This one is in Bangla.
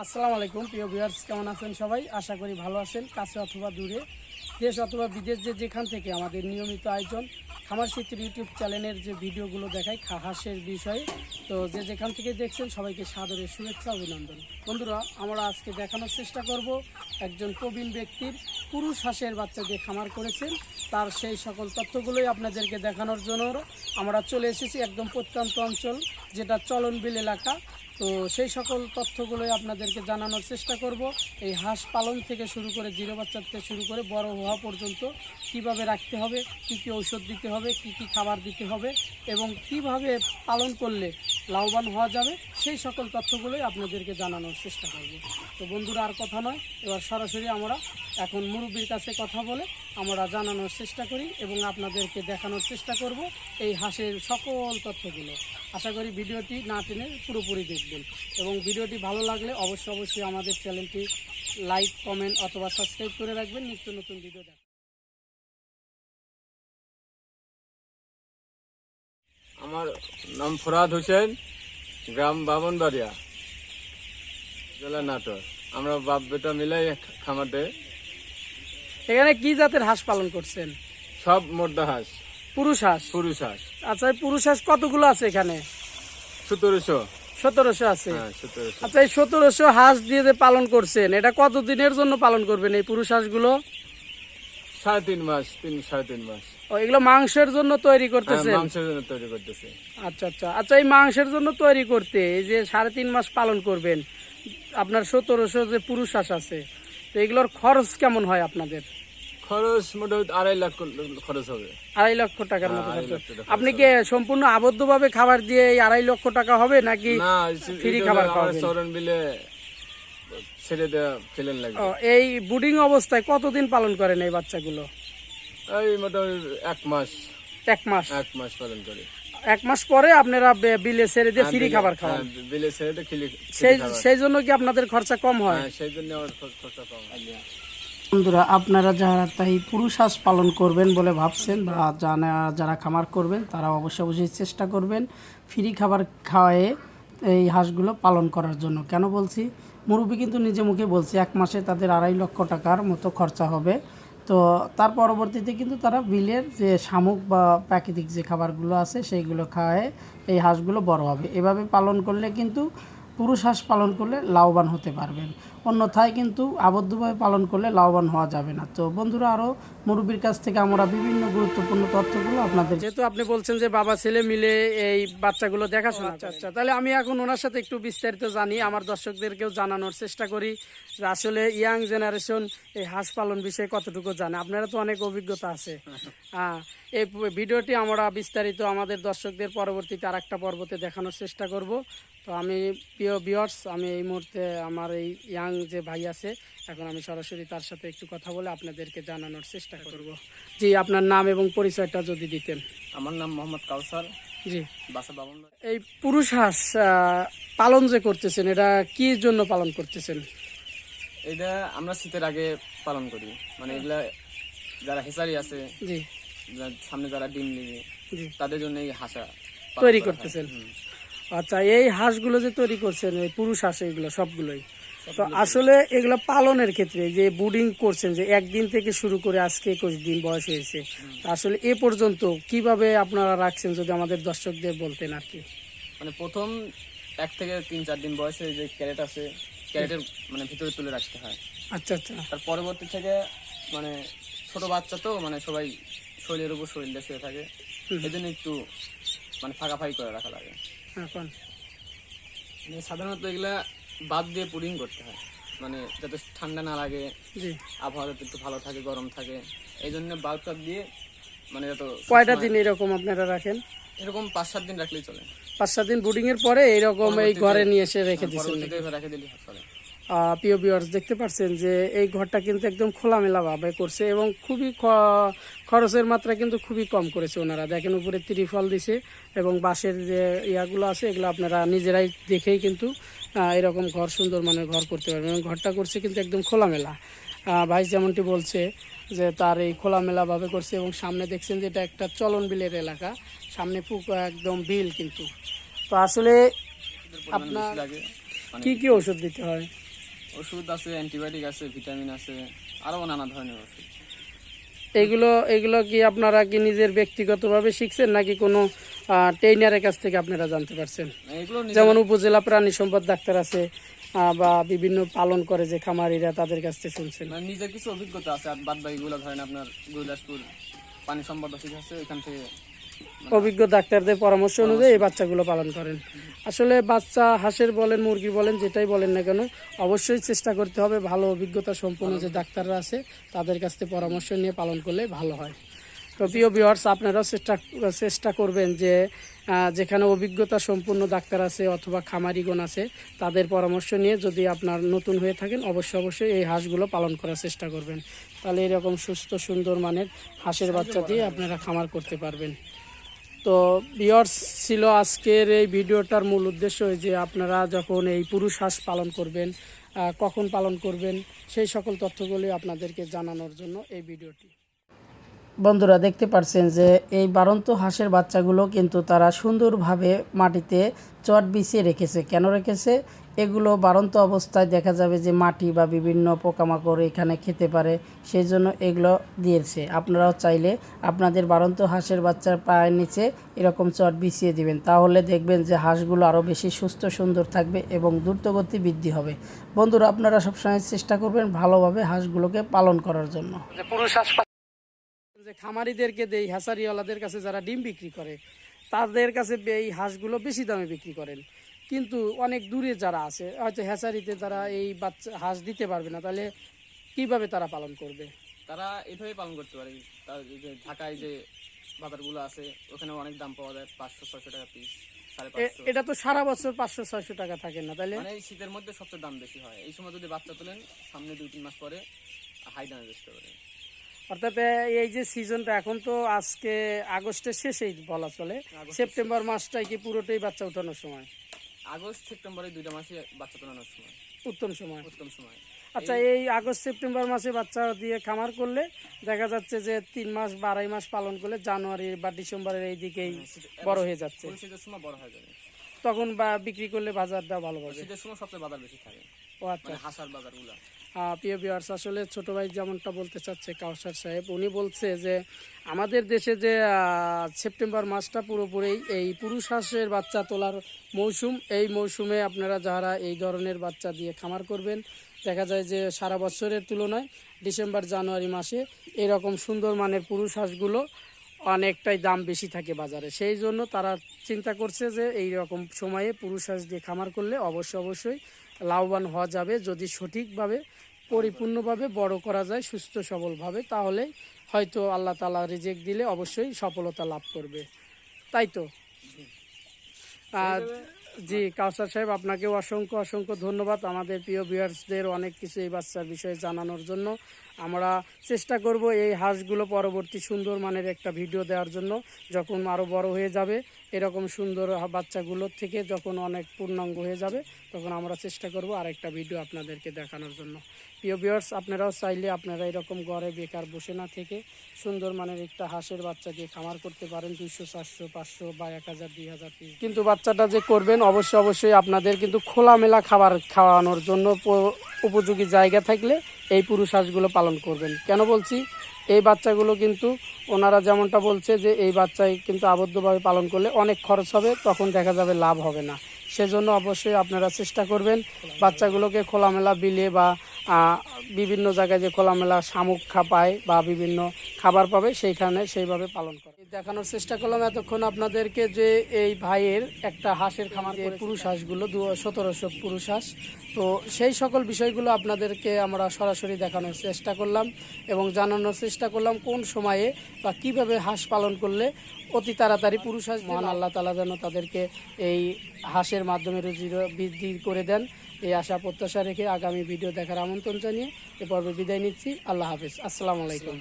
আসসালামু আলাইকুম প্রিয় ভিউয়ার্স কেমন আছেন সবাই? আশা করি ভালো আছেন কাছে অথবা দূরে। দেশ অথবা বিদেশ যে যেখান থেকে আমাদের নিয়মিত আয়োজন, খামার চিত্র ইউটিউব চ্যানেলের যে ভিডিওগুলো দেখায় হাঁসের বিষয়ে, তো যে যেখান থেকে দেখছেন সবাইকে সাদরের শুভেচ্ছা, অভিনন্দন। বন্ধুরা, আমরা আজকে দেখানোর চেষ্টা করব একজন প্রবীণ ব্যক্তির পুরুষ হাঁসের বাচ্চা দিয়ে খামার করেছেন। তার সেই সকল তথ্যগুলোই আপনাদেরকে দেখানোর জন্য আমরা চলে এসেছি একদম প্রত্যন্ত অঞ্চল, যেটা চলনবিল এলাকা। তো সেই সকল তথ্যগুলোই আপনাদেরকে জানানোর চেষ্টা করব। এই হাঁস পালন থেকে শুরু করে জিরো বাচ্চা থেকে শুরু করে বড় হওয়া পর্যন্ত কীভাবে রাখতে হবে, কি কি ঔষধ দিতে হবে, কি কি খাবার দিতে হবে এবং কীভাবে পালন করলে লাভবান হওয়া যাবে, সেই সকল তথ্যগুলোই আপনাদেরকে জানানোর চেষ্টা করব। তো বন্ধুরা, আর কথা নয়, এবার সরাসরি আমরা এখন মুরব্বীর কাছে কথা বলে আমরা জানানোর চেষ্টা করি এবং আপনাদেরকে দেখানোর চেষ্টা করব এই হাঁসের সকল তথ্যগুলো। আশা করি ভিডিওটি না টেনে পুরোপুরি দেখবেন এবং ভিডিওটি ভালো লাগলে অবশ্যই অবশ্যই আমাদের চ্যানেলটি লাইক কমেন্ট অথবা সাবস্ক্রাইব করে রাখবেন। নিত্য নতুন ভিডিও দেখ আমার নাম ফরাদ হোসেন গ্রাম বামনবাড়িয়া জেলা নাটোর। আমরা বাপ বেটা মিলাই খামাতে এখানে কি জাতের হাঁস পালন করছেন? সব মোর্দা হাঁস। পুরুষ হাঁস? পুরুষ হাঁস। আচ্ছা পুরুষ হাঁস কতগুলো আছে এখানে? সতেরোশো। সতেরোশো আছে। হ্যাঁ আচ্ছা এই সতেরোশো হাঁস দিয়ে যে পালন করছেন এটা কতদিনের জন্য পালন করবেন এই পুরুষ হাঁসগুলো? সাড়ে তিন মাস তিন সাড়ে তিন মাস। ও এগুলো মাংসের জন্য তৈরি হ্যাঁ, করতেছেন? মাংসের জন্য তৈরি করতেছে। আচ্ছা আচ্ছা। আচ্ছা এই মাংসের জন্য তৈরি করতে এই যে সাড়ে তিন মাস পালন করবেন আপনার সতেরোশো যে পুরুষ হাঁস আছে তো এগুলোর খরচ কেমন হয় আপনাদের? খরচ মোটামুটি আড়াই লাখ খরচ হবে। আড়াই লক্ষ টাকার মতো হ্যাঁ, খরচ। আপনি কি সম্পূর্ণ আবদ্ধভাবে খাবার দিয়ে এই আড়াই লক্ষ টাকা হবে নাকি ফ্রি খাবার? চরণ বিলে ছেড়ে দেওয়া ফেলেন লাগবে। এই বুডিং অবস্থায় কতদিন পালন করেন এই বাচ্চাগুলো? এই মোটামুটি এক মাস। এক মাস? এক মাস পালন করে। এক মাস পরে আপনারা বিলে ছেড়ে দিয়ে ফ্রি খাবার খাওয়ান। হ্যাঁ, বিলে ছেড়ে দিয়ে সেই সেই জন্য কি আপনাদের খরচা কম হয়? হ্যাঁ সেই জন্য আমার খরচা কম বন্ধুরা, আপনারা যারা তাই পুরুষ হাঁস পালন করবেন বলে ভাবছেন বা জানা যারা খামার করবেন, তারা অবশ্যই অবশ্যই চেষ্টা করবেন ফ্রি খাবার খাওয়ায়ে এই হাঁসগুলো পালন করার জন্য। কেন বলছি? মুরব্বী কিন্তু নিজে মুখে বলছে, এক মাসে তাদের আড়াই লক্ষ টাকার মতো খরচা হবে। তো তার পরবর্তীতে কিন্তু তারা বিলের যে শামুক বা প্রাকৃতিক যে খাবারগুলো আছে, সেইগুলো খাওয়ায় এই হাঁসগুলো বড় হবে। এভাবে পালন করলে কিন্তু পুরুষ হাঁস পালন করলে লাভবান হতে পারবেন। অন্যথায় কিন্তু আবদ্ধভাবে পালন করলে লাভবান হওয়া যাবে না। তো বন্ধুরা আরও মুরব্বীর কাছ থেকে আমরা বিভিন্ন গুরুত্বপূর্ণ তথ্যগুলো আপনাদের যেহেতু আপনি বলছেন যে বাবা ছেলে মিলে এই বাচ্চাগুলো দেখাশোনা আচ্ছা আচ্ছা। তাহলে আমি এখন ওনার সাথে একটু বিস্তারিত জানি আমার দর্শকদেরকেও জানানোর চেষ্টা করি যে আসলে ইয়াং জেনারেশন এই হাঁস পালন বিষয়ে কতটুকু জানে। আপনারা তো অনেক অভিজ্ঞতা আছে। হ্যাঁ এই ভিডিওটি আমরা বিস্তারিত আমাদের দর্শকদের পরবর্তীতে আর একটা পর্বতে দেখানোর চেষ্টা করব। তো আমি প্রিয় বিয়ার্স আমি এই মুহূর্তে আমার এই ইয়াং যে ভাই আছে এখন আমি সরাসরি তার সাথে একটু কথা বলে আপনাদেরকে জানানোর চেষ্টা করব। জি আপনার নাম এবং পরিচয়টা যদি দিতেন। আমার নাম মোহাম্মদ কাউসার। জি। বাসা বাবন এই পুরুষ হাঁস পালন যে করতেছেন এটা কি জন্য পালন করতেছেন? এটা আমরা শীতের আগে পালন করি। মানে এগুলা যারা হেসারি আছে জি। সামনে যারা ডিম নিবে তাদের জন্য এই হাসা তৈরি করতেছেন। আচ্ছা এই হাঁসগুলো যে তৈরি করছেন এই পুরুষ হাঁস এগুলো সবগুলোই। তো আসলে এগুলো পালনের ক্ষেত্রে যে বুডিং করছেন যে একদিন থেকে শুরু করে আজকে একুশ দিন বয়স হয়েছে আসলে এ পর্যন্ত কীভাবে আপনারা রাখছেন যদি আমাদের দর্শকদের বলতেন আর কি? মানে প্রথম এক থেকে তিন চার দিন বয়সে যে ক্যারেট আছে ক্যারেটের মানে ভিতরে তুলে রাখতে হয়। আচ্ছা আচ্ছা। তার পরবর্তী থেকে মানে ছোট বাচ্চা তো মানে সবাই শরীরের উপর শরীরটা শুয়ে থাকে। জন্য একটু মানে ফাঁকাফাঁকি করে রাখা লাগে। এখন? মানে সাধারণত এগুলা বাদ দিয়ে পুডিং করতে হয়। মানে যাতে ঠান্ডা না লাগে আবহাওয়া যাতে একটু ভালো থাকে গরম থাকে এই জন্য বাল্ব দিয়ে মানে যত কয়টা দিন এরকম আপনারা রাখেন? এরকম পাঁচ সাত দিন রাখলেই চলে। পাঁচ সাত দিন বুডিং এর পরে এইরকম এই ঘরে নিয়ে এসে রেখে দিচ্ছেন রেখে দিলেই চলে। প্রিয় ভিউয়ার্স দেখতে পাচ্ছেন যে এই ঘরটা কিন্তু একদম খোলামেলাভাবে করছে এবং খুবই খরচের মাত্রা কিন্তু খুবই কম করেছে ওনারা। দেখেন উপরে ত্রিফল দিছে এবং বাঁশের যে ইয়াগুলো আছে এগুলো আপনারা নিজেরাই দেখেই কিন্তু এরকম ঘর সুন্দর মানের ঘর করতে পারবেন এবং ঘরটা করছে কিন্তু একদম খোলামেলা। ভাই যেমনটি বলছে যে তার এই খোলামেলাভাবে করছে এবং সামনে দেখছেন যে এটা একটা চলন বিলের এলাকা সামনে পুকুর একদম বিল কিন্তু। তো আসলে আপনার মানে কি কি ওষুধ দিতে হয়? ওষুধ আছে অ্যান্টিবায়োটিক আছে ভিটামিন আছে আরও নানা ধরনের ওষুধ। এগুলো এগুলো কি আপনারা কি নিজের ব্যক্তিগতভাবে শিখছেন নাকি কোনো ট্রেনারের কাছ থেকে আপনারা জানতে পারছেন? যেমন উপজেলা প্রাণী সম্পদ ডাক্তার আছে বা বিভিন্ন পালন করে যে খামারিরা তাদের কাছ থেকে শুনছেন। মানে নিজের কিছু অভিজ্ঞতা আছে আর বাদ বাকিগুলো ধরেন আপনার গুরুদাসপুর পানি সম্পদ আছে ওইখান থেকে অভিজ্ঞ ডাক্তারদের পরামর্শ অনুযায়ী এই বাচ্চাগুলো পালন করেন। আসলে বাচ্চা হাঁসের বলেন, মুরগি বলেন, যেটাই বলেন না কেন, অবশ্যই চেষ্টা করতে হবে ভালো অভিজ্ঞতা সম্পন্ন যে ডাক্তাররা আছে, তাদের কাছ থেকে পরামর্শ নিয়ে পালন করলে ভালো হয়। তো প্রিয় ভিওয়ার্স আপনারাও চেষ্টা চেষ্টা করবেন যে যেখানে অভিজ্ঞতা সম্পূর্ণ ডাক্তার আছে অথবা খামারিগণ আছে, তাদের পরামর্শ নিয়ে যদি আপনার নতুন হয়ে থাকেন, অবশ্যই অবশ্যই এই হাঁসগুলো পালন করার চেষ্টা করবেন। তাহলে এরকম সুস্থ, সুন্দর মানের হাঁসের বাচ্চা দিয়ে আপনারা খামার করতে পারবেন। তো বিয়ার্স ছিল আজকের এই ভিডিওটার মূল উদ্দেশ্য যে আপনারা যখন এই পুরুষ হাঁস পালন করবেন কখন পালন করবেন, সেই সকল তথ্যগুলি আপনাদেরকে জানানোর জন্য এই ভিডিওটি। বন্ধুরা দেখতে পাচ্ছেন যে এই বারন্ত হাঁসের বাচ্চাগুলো কিন্তু তারা সুন্দরভাবে মাটিতে চট বিছিয়ে রেখেছে। কেন রেখেছে? এগুলো বারন্ত অবস্থায় দেখা যাবে যে মাটি বা বিভিন্ন পোকামাকড় এখানে খেতে পারে সেই জন্য এগুলো দিয়েছে। আপনারাও চাইলে আপনাদের বারন্ত হাঁসের বাচ্চার পায়ের নিচে এরকম চট বিছিয়ে দিবেন। তাহলে দেখবেন যে হাঁসগুলো আরও বেশি সুস্থ, সুন্দর থাকবে এবং দ্রুতগতি বৃদ্ধি হবে। বন্ধুরা, আপনারা সবসময় চেষ্টা করবেন ভালোভাবে হাঁসগুলোকে পালন করার জন্য। পুরুষ যে খামারিদেরকে দেই হাঁসারিওয়ালাদের কাছে যারা ডিম বিক্রি করে তাদের কাছে এই হাঁসগুলো বেশি দামে বিক্রি করেন। কিন্তু অনেক দূরে যারা আছে হয়তো হ্যাচারিতে তারা এই বাচ্চা হাঁস দিতে পারবে না তাহলে কীভাবে তারা পালন করবে? তারা এভাবেই পালন করতে পারে। যে ঢাকায় যে বাজারগুলো আছে ওখানে অনেক দাম পাওয়া যায় পাঁচশো ছয়শো টাকা পিস এটা তো সারা বছর পাঁচশো ছয়শো টাকা থাকে না তাহলে? মানে এই শীতের মধ্যে সবচেয়ে দাম বেশি হয়। এই সময় যদি বাচ্চা তোলেন সামনে দুই তিন মাস পরে হাই দামে বেচতে পারে অর্থাৎ এই যে সিজনটা এখন তো আজকে আগস্টের শেষেই বলা চলে। সেপ্টেম্বর মাসটাই কি পুরোটাই বাচ্চা উঠানোর সময়? আগস্ট সেপ্টেম্বরে দুইটা মাসে বাচ্চা তোলানোর সময়। উত্তম সময়। উত্তম সময়। আচ্ছা এই আগস্ট সেপ্টেম্বর মাসে বাচ্চা দিয়ে খামার করলে দেখা যাচ্ছে যে তিন মাস বা আড়াই মাস পালন করলে জানুয়ারি বা ডিসেম্বরের এই দিকেই বড় হয়ে যাচ্ছে। সময় বড় হয়ে যাবে। তখন বা বিক্রি করলে বাজারটা ভালো পাবে শীতের সময় সবচেয়ে বাজার বেশি থাকে। ও আচ্ছা। মানে হাসার বাজারগুলো। প্রিয় আসলে ছোট ভাই যেমনটা বলতে চাচ্ছে কাউসার সাহেব উনি বলছে যে আমাদের দেশে যে সেপ্টেম্বর মাসটা পুরোপুরি এই পুরুষ হাঁসের বাচ্চা তোলার মৌসুম। এই মৌসুমে আপনারা যারা এই ধরনের বাচ্চা দিয়ে খামার করবেন দেখা যায় যে সারা বছরের তুলনায় ডিসেম্বর জানুয়ারি মাসে এরকম সুন্দর মানের পুরুষ হাঁসগুলো অনেকটাই দাম বেশি থাকে বাজারে। সেই জন্য তারা চিন্তা করছে যে এই রকম সময়ে পুরুষ হাঁস দিয়ে খামার করলে অবশ্যই অবশ্যই লাভবান হওয়া যাবে। যদি সঠিকভাবে, পরিপূর্ণভাবে বড় করা যায়, সুস্থ, সবলভাবে, তাহলে হয়তো আল্লাহ তালা রিজেক্ট দিলে অবশ্যই সফলতা লাভ করবে। তাই তো? আর জি, কাউসার সাহেব, আপনাকেও অসংখ্য অসংখ্য ধন্যবাদ। আমাদের প্রিয় ভিউয়ার্সদের অনেক কিছু এই বাচ্চার বিষয়ে জানানোর জন্য। আমরা চেষ্টা করব এই হাঁসগুলো পরবর্তী সুন্দর মানের একটা ভিডিও দেওয়ার জন্য। যখন আরও বড় হয়ে যাবে, এরকম সুন্দর বাচ্চাগুলোর থেকে যখন অনেক পূর্ণাঙ্গ হয়ে যাবে, তখন আমরা চেষ্টা করব আরেকটা ভিডিও আপনাদেরকে দেখানোর জন্য। প্রিয় ভিউয়ার্স আপনারাও চাইলে আপনারা এরকম ঘরে বেকার বসে না থেকে সুন্দর মানের একটা হাঁসের বাচ্চা দিয়ে খামার করতে পারেন দুইশো, চারশো, পাঁচশো বা এক হাজার, দুই হাজার কিন্তু বাচ্চাটা যে করবেন, অবশ্যই অবশ্যই আপনাদের কিন্তু খোলামেলা খাবার খাওয়ানোর জন্য উপযোগী জায়গা থাকলে এই পুরুষ হাঁসগুলো পালন করবেন। কেন বলছি? এই বাচ্চাগুলো কিন্তু ওনারা যেমনটা বলছে যে এই বাচ্চায় কিন্তু আবদ্ধভাবে পালন করলে অনেক খরচ হবে, তখন দেখা যাবে লাভ হবে না। সেজন্য অবশ্যই আপনারা চেষ্টা করবেন বাচ্চাগুলোকে খোলামেলা বিলে বা বিভিন্ন জায়গায় যে খোলামেলা শামুক খা পায় বা বিভিন্ন খাবার পাবে সেইখানে সেইভাবে পালন করে। দেখানোর চেষ্টা করলাম এতক্ষণ আপনাদেরকে যে এই ভাইয়ের একটা হাঁসের খামার পুরুষ হাঁসগুলো দু সতেরোশো পুরুষ হাঁস। তো সেই সকল বিষয়গুলো আপনাদেরকে আমরা সরাসরি দেখানোর চেষ্টা করলাম এবং জানানোর চেষ্টা করলাম কোন সময়ে বা কীভাবে হাঁস পালন করলে অতি তাড়াতাড়ি পুরুষ হাঁস মহান আল্লাহ তালা যেন তাদেরকে এই হাঁসের মাধ্যমে রুজি বৃদ্ধি করে দেন। এই আশা প্রত্যাশা রেখে আগামী ভিডিও দেখার আমন্ত্রণ জানিয়ে এ পর্বে বিদায় নিচ্ছি। আল্লাহ হাফিজ। আসসালামু আলাইকুম।